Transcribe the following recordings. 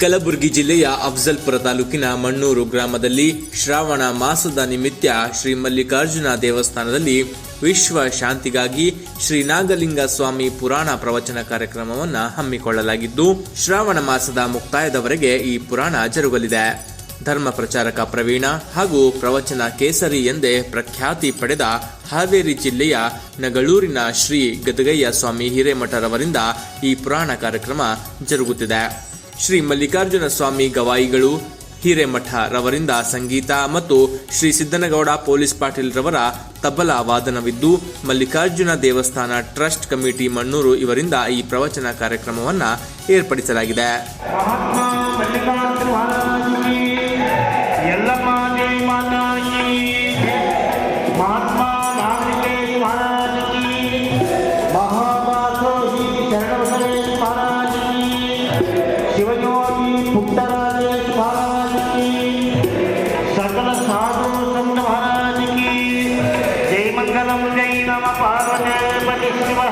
ಕಲಬುರಗಿ ಜಿಲ್ಲೆಯ ಅಫ್ಜಲ್ಪುರ ತಾಲೂಕಿನ ಮಣ್ಣೂರು ಗ್ರಾಮದಲ್ಲಿ ಶ್ರಾವಣ ಮಾಸದ ನಿಮಿತ್ತ ಶ್ರೀ ಮಲ್ಲಿಕಾರ್ಜುನ ದೇವಸ್ಥಾನದಲ್ಲಿ ವಿಶ್ವ ಶಾಂತಿಗಾಗಿ ಶ್ರೀ ನಾಗಲಿಂಗ ಸ್ವಾಮಿ ಪುರಾಣ ಪ್ರವಚನ ಕಾರ್ಯಕ್ರಮವನ್ನು ಹಮ್ಮಿಕೊಳ್ಳಲಾಗಿದ್ದು, ಶ್ರಾವಣ ಮಾಸದ ಮುಕ್ತಾಯದವರೆಗೆ ಈ ಪುರಾಣ ಜರುಗಲಿದೆ. ಧರ್ಮ ಪ್ರಚಾರಕ ಪ್ರವೀಣ ಹಾಗೂ ಪ್ರವಚನ ಕೇಸರಿ ಎಂದೇ ಪ್ರಖ್ಯಾತಿ ಪಡೆದ ಹಾವೇರಿ ಜಿಲ್ಲೆಯ ನಗಳೂರಿನ ಶ್ರೀ ಗದಗಯ್ಯ ಸ್ವಾಮಿ ಹಿರೇಮಠರವರಿಂದ ಈ ಪುರಾಣ ಕಾರ್ಯಕ್ರಮ ಜರುಗುತ್ತಿದೆ. ಶ್ರೀ ಮಲ್ಲಿಕಾರ್ಜುನ ಸ್ವಾಮಿ ಗವಾಯಿಗಳು, ಹಿರೇಮಠ ರವರಿಂದ ಸಂಗೀತ ಮತ್ತು ಶ್ರೀ ಸಿದ್ದನಗೌಡ ಪೊಲೀಸ್ ಪಾಟೀಲ್ ರವರ ತಬಲಾ ವಾದನವಿದ್ದು, ಮಲ್ಲಿಕಾರ್ಜುನ ದೇವಸ್ಥಾನ ಟ್ರಸ್ಟ್ ಕಮಿಟಿ ಮಣ್ಣೂರು ಇವರಿಂದ ಈ ಪ್ರವಚನ ಕಾರ್ಯಕ್ರಮವನ್ನು ಏರ್ಪಡಿಸಲಾಗಿದೆ.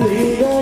Leave